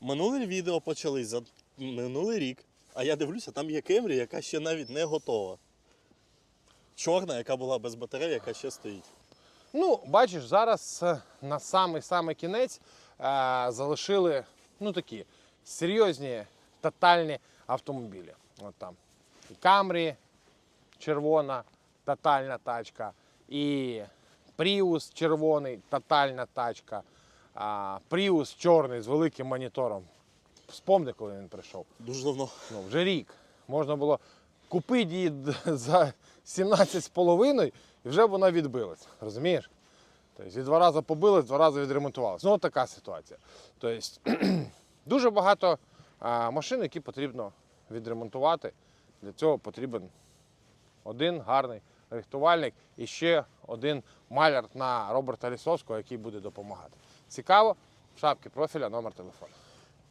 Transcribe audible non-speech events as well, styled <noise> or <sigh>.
Минуле відео почали за минулий рік, а я дивлюся, там є Кемрі, яка ще навіть не готова. Чорна, яка була без батареї, яка ще стоїть. Ну, бачиш, зараз е, на самий самий кінець е, залишили ну такі серйозні тотальні автомобілі. От там і Камрі, червона, тотальна тачка, і Prius червоний, тотальна тачка, а Prius чорний з великим монітором. Вспомни, коли він прийшов. Дуже давно. Ну, вже рік. Можна було купити її за 17,5 і вже б вона відбилась. Розумієш? Тобто і два рази побилась, два рази відремонтувалась. Ну, от така ситуація. Тобто <clears throat> дуже багато а, машин, які потрібно відремонтувати. Для цього потрібен один гарний рихтувальник і ще один маляр на Роберта Лісовського, який буде допомагати. Цікаво? В шапці профіля номер телефону.